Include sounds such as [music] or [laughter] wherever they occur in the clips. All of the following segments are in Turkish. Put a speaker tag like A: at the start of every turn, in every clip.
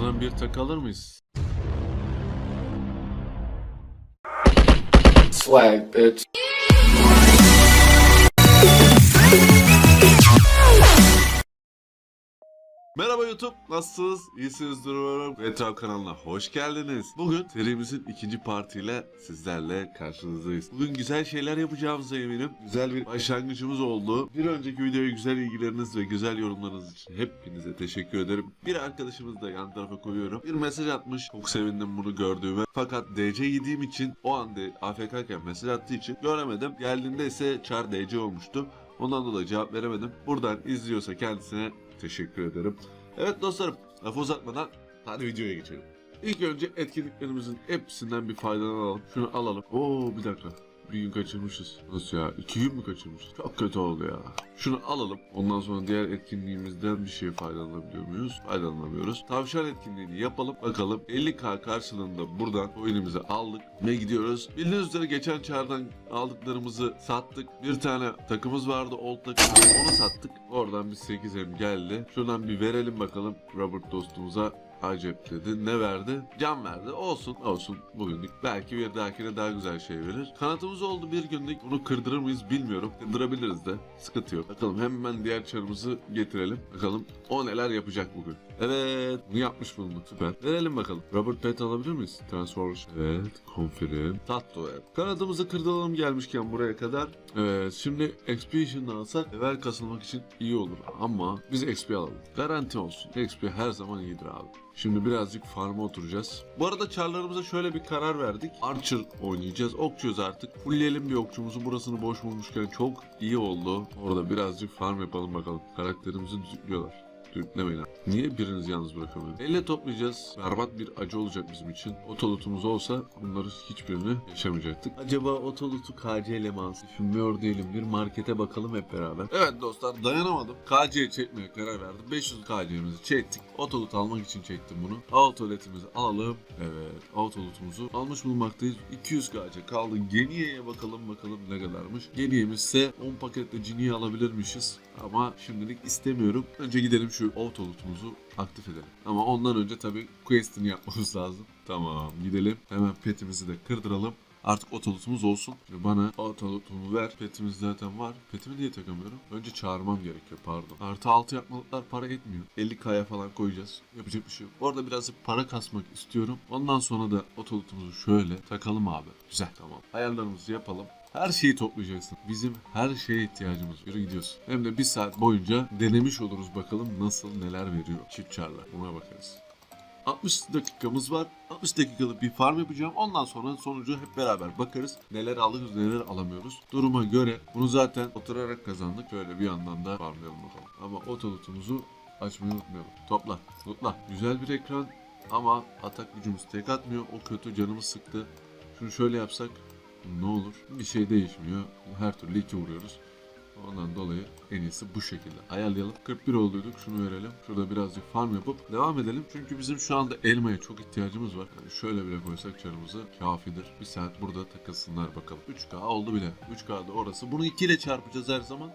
A: Buradan bir tak alır mıyız?
B: Swag, bitch.
A: Merhaba YouTube, nasılsınız? İyisinizdir umarım. Retro kanalına hoş geldiniz. Bugün serimizin ikinci partiyle sizlerle karşınızdayız. Bugün güzel şeyler yapacağımıza eminim. Güzel bir başlangıcımız oldu. Bir önceki videoya güzel ilgileriniz ve güzel yorumlarınız için hepinize teşekkür ederim. Bir arkadaşımız da yan tarafa koyuyorum. Bir mesaj atmış. Çok sevindim bunu gördüğüme. Fakat DC yediğim için o anda AFK'ken mesaj attığı için göremedim. Geldiğinde ise Char DC olmuştu. Ondan dolayı cevap veremedim. Buradan izliyorsa kendisine teşekkür ederim. Evet dostlarım lafı uzatmadan hadi videoya geçelim. İlk önce etkinliklerimizin hepsinden bir faydalanalım. Şunu alalım. Oo bir dakika. Bir gün kaçırmışız. Nasıl ya? İki gün mü kaçırmışız? Çok kötü oldu ya. Şunu alalım. Ondan sonra diğer etkinliğimizden bir şey faydalanabiliyor muyuz? Faydalanamıyoruz. Tavşan etkinliğini yapalım. Bakalım 50k karşılığında buradan oyunumuzu aldık ve gidiyoruz. Bildiğiniz üzere geçen çağrıdan aldıklarımızı sattık. Bir tane takımız vardı. Old takım. Onu sattık. Oradan bir 8M geldi. Şuradan bir verelim bakalım Robert dostumuza. Acep dedi. Ne verdi? Can verdi. Olsun. Olsun. Bugünlük. Belki bir dahakine daha güzel şey verir. Kanatımız oldu bir günlük. Bunu kırdırır mıyız bilmiyorum. Kırdırabiliriz de. Sıkıntı yok. Bakalım hemen diğer çarımızı getirelim. Bakalım o neler yapacak bugün. Evet. Bunu yapmış bulunduk. Süper. Verelim bakalım. Robert Pet alabilir miyiz? Transformers. Evet. Confirm. Tatlı evet. Kanadımızı kırdalalım gelmişken buraya kadar. Evet. Şimdi Expedition'ı alsak level kasılmak için iyi olur. Ama biz XP alalım. Garanti olsun. XP her zaman iyidir abi. Şimdi birazcık farm'a oturacağız. Bu arada çarlarımıza şöyle bir karar verdik. Archer oynayacağız. Okçuyuz artık. Fullleyelim bir okçumuzu. Burasını boş bulmuşken çok iyi oldu. Orada birazcık farm yapalım bakalım. Karakterimizi düzlüyorlar. Dürtlemeyin. Niye birinizi yalnız bırakamıyorum? Elle toplayacağız. Berbat bir acı olacak bizim için. Otolutumuz olsa bunları hiçbirini yaşamayacaktık. Acaba otolutu KC alsın? Düşünmüyor değilim. Bir markete bakalım hep beraber. Evet dostlar dayanamadım. KC'ye çekmeye karar verdim. 500 KC'mizi çektik. Otolut almak için çektim bunu. Autoletimizi alalım. Evet. Autolutumuzu almış bulunmaktayız. 200 KC kaldı. Geniye'ye bakalım bakalım ne kadarmış. Geniye'miz ise 10 paketle Geniye alabilirmişiz. Ama şimdilik istemiyorum. Önce gidelim şu autolutumuzu aktif edelim. Ama ondan önce tabii quest'ini yapmamız [laughs] lazım. Tamam gidelim. Hemen petimizi de kırdıralım. Artık otolutumuz olsun. Şimdi bana otolutumu ver. Petimiz zaten var. Petimi niye takamıyorum? Önce çağırmam gerekiyor pardon. Artı 6 yapmalıklar para etmiyor. 50k'ya falan koyacağız. Yapacak bir şey yok. Bu arada birazcık para kasmak istiyorum. Ondan sonra da otolutumuzu şöyle takalım abi. Güzel tamam. Ayarlarımızı yapalım. Her şeyi toplayacaksın. Bizim her şeye ihtiyacımız var. Gidiyoruz. Hem de bir saat boyunca denemiş oluruz bakalım nasıl neler veriyor çift çarlar. Buna bakarız. 60 dakikamız var. 60 dakikalık bir farm yapacağım. Ondan sonra sonucu hep beraber bakarız. Neler alıyoruz, neler alamıyoruz. Duruma göre bunu zaten oturarak kazandık. Şöyle bir yandan da farmlayalım bakalım. Ama otolutumuzu açmayı unutmayalım. Topla, topla. Güzel bir ekran ama atak gücümüz tek atmıyor. O kötü canımız sıktı. Şunu şöyle yapsak ne olur? Bir şey değişmiyor. Her türlü iki vuruyoruz. Ondan dolayı en iyisi bu şekilde ayarlayalım. 41 olduyduk şunu verelim. Şurada birazcık farm yapıp devam edelim. Çünkü bizim şu anda elmaya çok ihtiyacımız var. Yani şöyle bile koysak çarımızı kafidir. Bir saat burada takılsınlar bakalım. 3K oldu bile. 3K'da orası. Bunu 2 ile çarpacağız her zaman.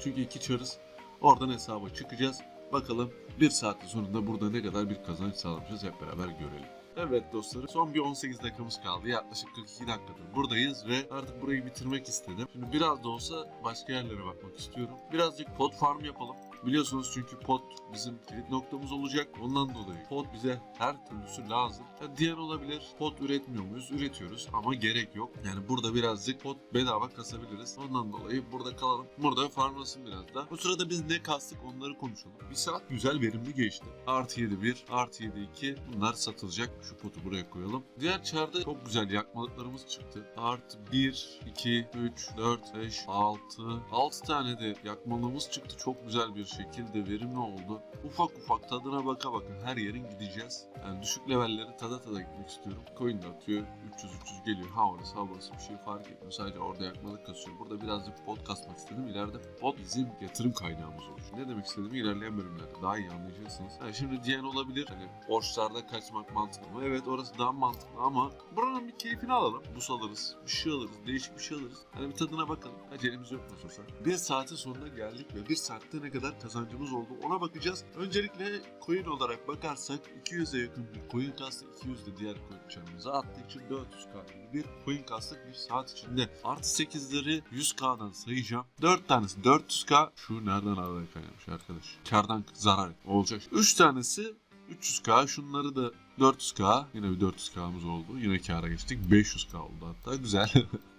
A: Çünkü 2 çarız. Oradan hesaba çıkacağız. Bakalım bir saatin sonunda burada ne kadar bir kazanç sağlamışız hep beraber görelim. Evet dostlarım son bir 18 dakikamız kaldı. Yaklaşık 42 dakikadır buradayız ve artık burayı bitirmek istedim. Şimdi biraz da olsa başka yerlere bakmak istiyorum. Birazcık pot farm yapalım. Biliyorsunuz çünkü pot bizim kilit noktamız olacak. Ondan dolayı pot bize her türlüsü lazım. Ya diyen olabilir. Pot üretmiyor muyuz? Üretiyoruz ama gerek yok. Yani burada birazcık pot bedava kasabiliriz. Ondan dolayı burada kalalım. Burada farmlasın biraz da. Bu sırada biz ne kastık onları konuşalım. Bir saat güzel verimli geçti. Artı 7 1, artı 7 2 bunlar satılacak. Şu potu buraya koyalım. Diğer çarda çok güzel yakmalıklarımız çıktı. Artı 1, 2, 3, 4, 5, 6. 6 tane de yakmalığımız çıktı. Çok güzel bir şekilde verimli oldu. Ufak ufak tadına baka baka her yerin gideceğiz. Yani düşük levelleri tada tada gitmek istiyorum. Coin de atıyor. 300-300 geliyor. Ha orası ha burası bir şey fark etmiyor. Sadece orada yakmalık kasıyor. Burada birazcık pot kasmak istedim. İleride pot bizim yatırım kaynağımız olur. Ne demek istediğimi ilerleyen bölümlerde daha iyi anlayacaksınız. Yani şimdi diyen olabilir. Hani borçlarda kaçmak mantıklı mı? Evet orası daha mantıklı ama buranın bir keyfini alalım. Bus alırız. Bir şey alırız. Değişik bir şey alırız. Hani bir tadına bakalım. Acelemiz yok nasıl olsa. Bir saatin sonuna geldik ve bir saatte ne kadar kazancımız oldu ona bakacağız. Öncelikle coin olarak bakarsak 200'e yakın bir coin kastık. 200 de diğer coin çarımıza attık için 400k gibi bir coin kastık bir saat içinde. Artı 8'leri 100k'dan sayacağım. 4 tanesi 400k. Şu nereden araya kaynamış arkadaş? Kardan zarar olacak. 3 tanesi 300k. Şunları da 400k. Yine bir 400k'mız oldu. Yine kâra geçtik. 500k oldu hatta. Güzel. [laughs]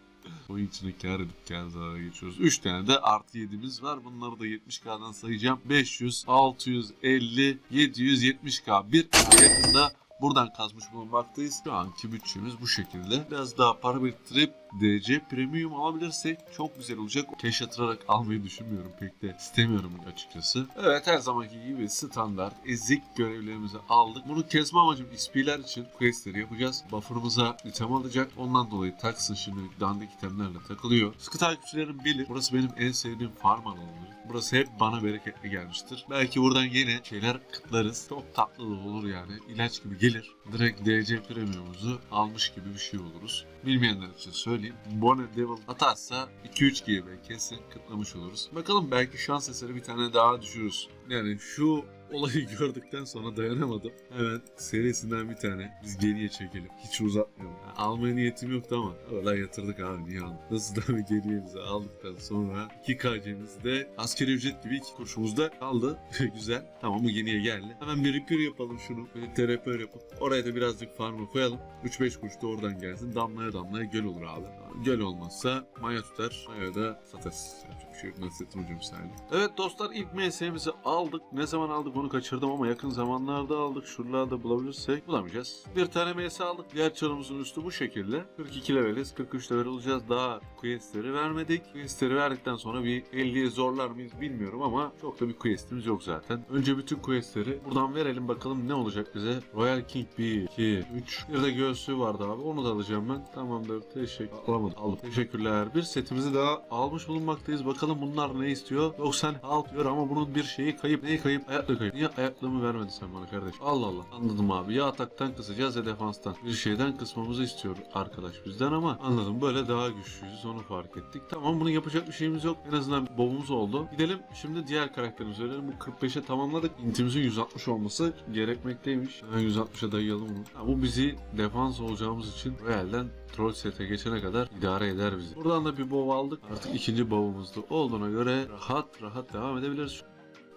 A: Oyun içine kâr edip kâr zarara geçiyoruz. 3 tane de artı 7'miz var. Bunları da 70k'dan sayacağım. 500, 650, 770k. Bir yakında buradan kazmış bulunmaktayız. Şu anki bütçemiz bu şekilde. Biraz daha para biriktirip DC Premium alabilirsek çok güzel olacak. Cash yatırarak almayı düşünmüyorum pek de istemiyorum açıkçası. Evet her zamanki gibi standart ezik görevlerimizi aldık. Bunu kesme amacım XP'ler için questleri yapacağız. Buffer'ımıza item alacak. Ondan dolayı taksın şimdi dandik itemlerle takılıyor. Sıkı takipçilerim bilir. Burası benim en sevdiğim farm alanıdır. Burası hep bana bereketli gelmiştir. Belki buradan yine şeyler kıtlarız. Çok tatlı da olur yani. İlaç gibi gelir. Direkt DC Premium'umuzu almış gibi bir şey oluruz. Bilmeyenler için söyleyeyim. Bone Devil atarsa 2-3 GB kesin kıtlamış oluruz. Bakalım belki şans eseri bir tane daha düşürürüz. Yani şu olayı gördükten sonra dayanamadım. Hemen serisinden bir tane biz geriye çekelim. Hiç uzatmayalım. Yani almaya niyetim yoktu ama oradan yatırdık abi niye aldık? Nasıl da bir geriye bize aldıktan sonra 2KC'miz de askeri ücret gibi iki kurşumuzda kaldı. [laughs] Güzel. Tamam bu yeniye geldi. Hemen bir repair yapalım şunu. Böyle terapör yapıp oraya da birazcık farmı koyalım. 3-5 kuruş da oradan gelsin. Damlaya damlaya göl olur abi. Göl olmazsa maya tutar. Maya da satarız. Yapacak bir şey yok. Nasrettin hocam misali. Evet dostlar ilk MS'mizi aldık. Ne zaman aldık onu kaçırdım ama yakın zamanlarda aldık. Şuralarda bulabilirsek bulamayacağız. Bir tane MS aldık. Diğer çarımızın üstü bu şekilde. 42 leveliz. 43 level olacağız. Daha questleri vermedik. Questleri verdikten sonra bir 50'ye zorlar mıyız bilmiyorum ama çok da bir questimiz yok zaten. Önce bütün questleri buradan verelim bakalım ne olacak bize. Royal King 1, 2, 3. Bir de göğsü vardı abi. Onu da alacağım ben. Tamamdır. Teşekkür. Alamadım. Aldım. Teşekkürler. Bir setimizi daha almış bulunmaktayız. Bakalım bunlar ne istiyor? 90 alt diyor ama bunun bir şeyi kayıp. Neyi kayıp? Ayaklı kayıp. Niye ayaklığımı vermedin sen bana kardeş? Allah Allah. Anladım abi. Ya ataktan kısacağız ya defanstan. Bir şeyden kısmamızı istiyor arkadaş bizden ama anladım. Böyle daha güçlüyüz. Onu fark ettik. Tamam bunun yapacak bir şeyimiz yok. En azından bobumuz oldu. Gidelim şimdi diğer karakterimize verelim. Bu 45'e tamamladık. İntimizin 160 olması gerekmekteymiş. Hemen 160'a dayayalım bunu. Ha, bu bizi defans olacağımız için Royal'den troll sete geçene kadar idare eder bizi. Buradan da bir bow aldık. Artık ikinci bow'umuz da olduğuna göre rahat rahat devam edebiliriz.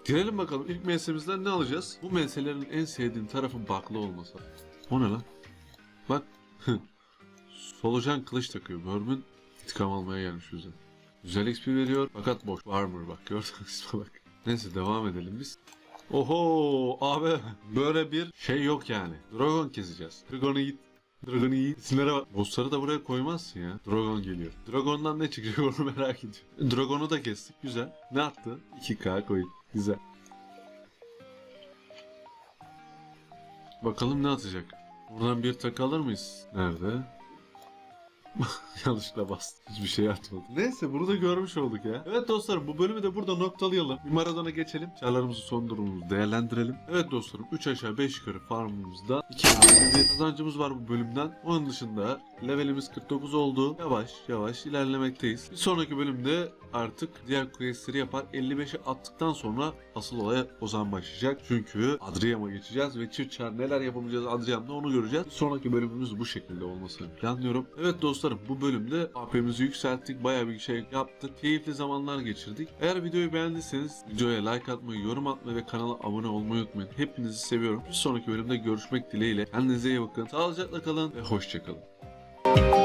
A: Girelim bakalım ilk mesemizden ne alacağız? Bu meselerin en sevdiğim tarafı baklı olması. O ne lan? Bak. [laughs] Solucan kılıç takıyor. Bourbon intikam almaya gelmiş bize. Güzel XP veriyor fakat boş. Armor bak gördünüz mü [laughs] bak. Neyse devam edelim biz. Oho abi böyle bir şey yok yani. Dragon keseceğiz. Dragon'u git. Dragon'u iyi. İsimlere bak. Bossları da buraya koymazsın ya. Dragon geliyor. Dragon'dan ne çıkacak onu [laughs] merak ediyorum. Dragon'u da kestik. Güzel. Ne attı? 2K koyun. Güzel. Bakalım ne atacak. Buradan bir tak alır mıyız? Nerede? [laughs] Yanlışlıkla bastım. Hiçbir şey atmadım. Neyse bunu da görmüş olduk ya. Evet dostlarım bu bölümü de burada noktalayalım. Bir maradona geçelim. Çarlarımızı son durumumuzu değerlendirelim. Evet dostlarım 3 aşağı 5 yukarı farmımızda 2 bir kazancımız var bu bölümden. Onun dışında levelimiz 49 oldu. Yavaş yavaş ilerlemekteyiz. Bir sonraki bölümde artık diğer questleri yapar 55'e attıktan sonra asıl olaya o zaman başlayacak. Çünkü Adriam'a geçeceğiz ve çift çar neler yapabileceğiz Adriam'da onu göreceğiz. Bir sonraki bölümümüz bu şekilde olmasını planlıyorum. Evet dostlarım bu bölümde AP'mizi yükselttik. Bayağı bir şey yaptık. Keyifli zamanlar geçirdik. Eğer videoyu beğendiyseniz videoya like atmayı, yorum atmayı ve kanala abone olmayı unutmayın. Hepinizi seviyorum. Bir sonraki bölümde görüşmek dileğiyle. Kendinize iyi bakın. Sağlıcakla kalın ve hoşçakalın.